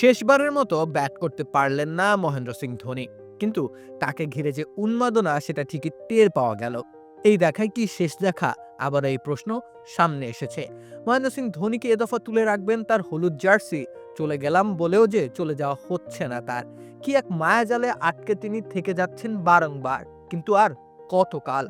শেষবারের মতো ব্যাট করতে পারলেন না মহেন্দ্র সিং ধোনি। কিন্তু তাকে ঘিরে যে উন্মাদনা, সেটা ঠিকই টের পাওয়া গেল। এই দেখায় কি শেষ দেখা? আবার এই প্রশ্ন সামনে এসেছে। মহেন্দ্র সিং ধোনিকে এ দফা তুলে রাখবেন তার হলুদ জার্সি? চলে গেলাম বলেও যে চলে যাওয়া হচ্ছে না তার। কি এক মায়াজালে আটকে তিনি থেকে যাচ্ছেন বারংবার? কিন্তু আর কতকাল?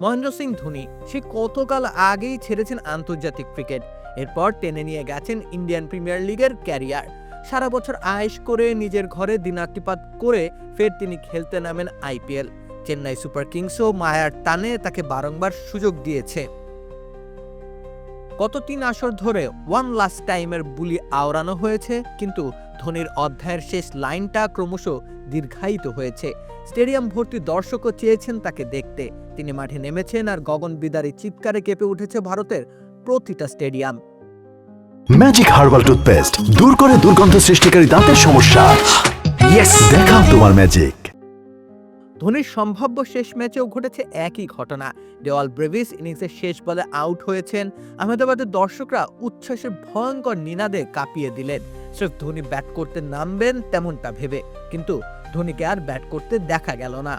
মহেন্দ্র সিং ধোনি, সে কতকাল আগেই ছেড়েছেন আন্তর্জাতিক ক্রিকেট? এরপর টেনে নিয়ে গেছেন ইন্ডিয়ান প্রিমিয়ার লিগের ক্যারিয়ার। সারা বছর আয়েশ করে নিজের ঘরে দিনাতিপাত করে ফের তিনি খেলতে নামেন আইপিএল। চেন্নাই সুপার কিংসও মায়ার টানে তাকে বারংবার সুযোগ দিয়েছে। গত তিন আসর ধরে ওয়ান লাস্ট টাইমের বুলি আওড়ানো হয়েছে, কিন্তু ধোনির অধ্যায়ের শেষ লাইনটা ক্রমশ দীর্ঘায়িত হয়েছে। স্টেডিয়াম ভর্তি দর্শকও চেয়েছেন তাকে দেখতে। তিনি মাঠে নেমেছেন আর গগন বিদারী চিৎকারে কেঁপে উঠেছে ভারতের প্রতিটা স্টেডিয়াম। ম্যাজিক হার্বাল টুথপেস্ট দূর করে দুর্গন্ধ সৃষ্টিকারী দাঁতের সমস্যা। ইয়েস দেখাও তোমার ম্যাজিক ধোনির সম্ভাব্য শেষ ম্যাচেও ঘটেছে একই ঘটনা। দেওয়াল ব্রেভিস ইনিংসের শেষ বলে আউট হয়েছেন। আহমেদাবাদের দর্শকরা উচ্ছ্বাসের ভয়ঙ্কর নিনাদে কাঁপিয়ে দিলেন। স্রেফ ধোনি ব্যাট করতে নামবেন তেমনটা ভেবে। কিন্তু ধোনিকে আর ব্যাট করতে দেখা গেল না।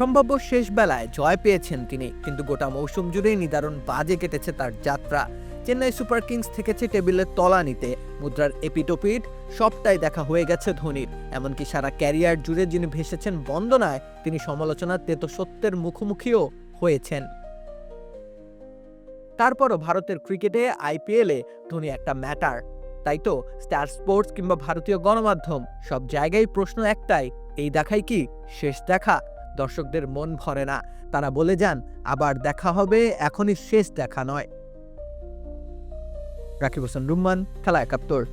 সম্ভাব্য শেষ বেলায় জয় পেয়েছেন তিনি। কিন্তু গোটা মৌসুম জুড়েই নিদারুণ বাজে কেটেছে তার যাত্রা। চেন্নাই সুপার কিংস থেকেছে টেবিলের তলা নিতে। মুদ্রার এপিটোপিট, সবটাই দেখা হয়ে গেছে ধোনির। এমনকি সারা ক্যারিয়ার জুড়ে যিনি ভেসেছেন বন্দনায়, তিনি সমালোচনার তেতো সত্যের মুখোমুখিও হয়েছেন। তারপরও ভারতের ক্রিকেটে আইপিএলে ধোনি একটা ম্যাটার। তাই তো, স্টার স্পোর্টস কিংবা ভারতীয় গণমাধ্যম, সব জায়গায় প্রশ্ন একটাই, এই দেখাই কি শেষ দেখা? দর্শকদের মন ভরে না। তারা বলে যান, আবার দেখা হবে, এখনই শেষ দেখা নয়। রাকিব হোসেন, রুম্মান, খেলা একাত্তর।